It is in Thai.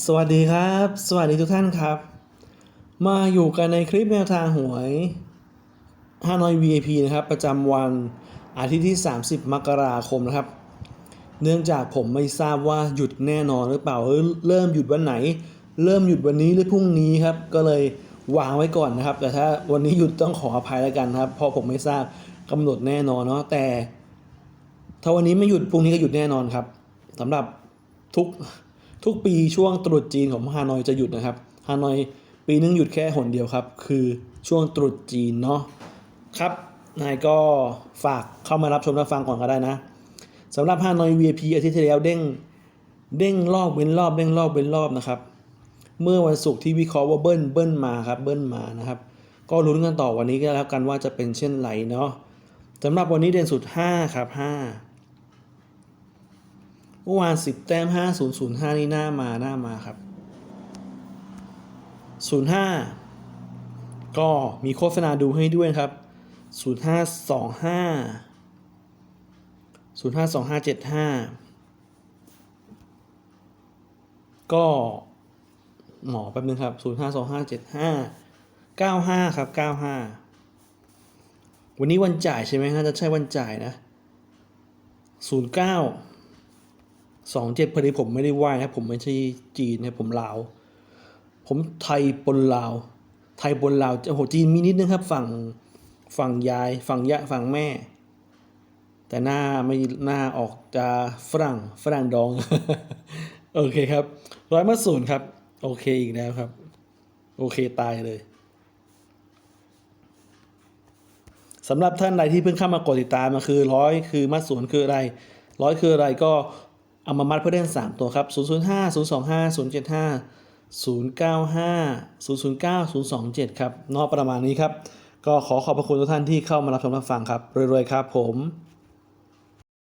สวัสดีครับ สวัสดีทุกท่านครับ มาอยู่กันในคลิปแนวทางหวยฮานอย VIP นะครับ ประจำวันอาทิตย์ที่ 30 มกราคมนะครับ เนื่องจากผมไม่ทราบว่าหยุดแน่นอนหรือเปล่าเอ้ยเริ่มหยุดวันไหน เริ่มหยุดวันนี้หรือพรุ่งนี้ครับ ก็เลยวางไว้ก่อนนะครับ แต่ถ้าวันนี้หยุดต้องขออภัยแล้วกันครับ เพราะผมไม่ทราบกำหนดแน่นอนเนาะแต่ ถ้าวันนี้ไม่หยุดพรุ่งนี้ก็หยุดแน่นอนครับสำหรับทุก ทุกปีช่วงตรุษจีนของฮานอยจะหยุดนะครับฮานอยปีนึงหยุดแค่หนเดียวครับ คือช่วงตรุษจีนเนาะครับนายก็ฝากเข้ามารับชมรับฟังก่อนก็ได้นะสำหรับฮานอย VIP อาทิตย์ที่แล้วเด้งเด้งรอบเว้นรอบเด้งรอบเว้นรอบนะครับ เมื่อวันศุกร์ที่วิเคราะห์ว่าเบิ้ลเบิ้ลมาครับเบิ้ลมานะครับ ก็ลุ้นกันต่อวันนี้ก็แล้วกันว่าจะเป็นเช่นไรเนาะสำหรับวันนี้เด่นสุด 5 ครับ 5 เมื่อวาน10แต้ม5005นี่หน้ามาหน้ามาครับ05ก็มีโฆษณาดูให้ด้วยครับ0525 052575ก็หมอแป๊บนึงครับ052575 95ครับ95วันนี้วันจ่ายใช่ไหมน่าจะใช่วันจ่ายนะ09 สองเจ็ดพอดีผมไม่ได้ไหว้นะผมไม่ใช่จีนนะผมลาว ผมไทยปนลาว ไทยปนลาวโอ้โหจีนมีนิดนึงครับ ฝั่งฝั่งยาย ฝั่งยะฝั่งแม่ แต่หน้าไม่หน้าออกจะฝรั่งฝรั่งดอง โอเคครับร้อยมาศูนย์ครับ โอเคอีกแล้วครับ โอเคตายเลยสำหรับท่านใดที่เพิ่งเข้ามากดติดตามมาคือร้อยคือมัดศูนย์คืออะไรร้อยคืออะไรก็ เอามามัดเพื่อเล่น3ตัวครับ 005 025 075 095 009 027 ครับนอกประมาณนี้ครับ ก็ขอขอบพระคุณทุกท่านที่เข้ามารับชมรับฟังครับรวยๆครับผม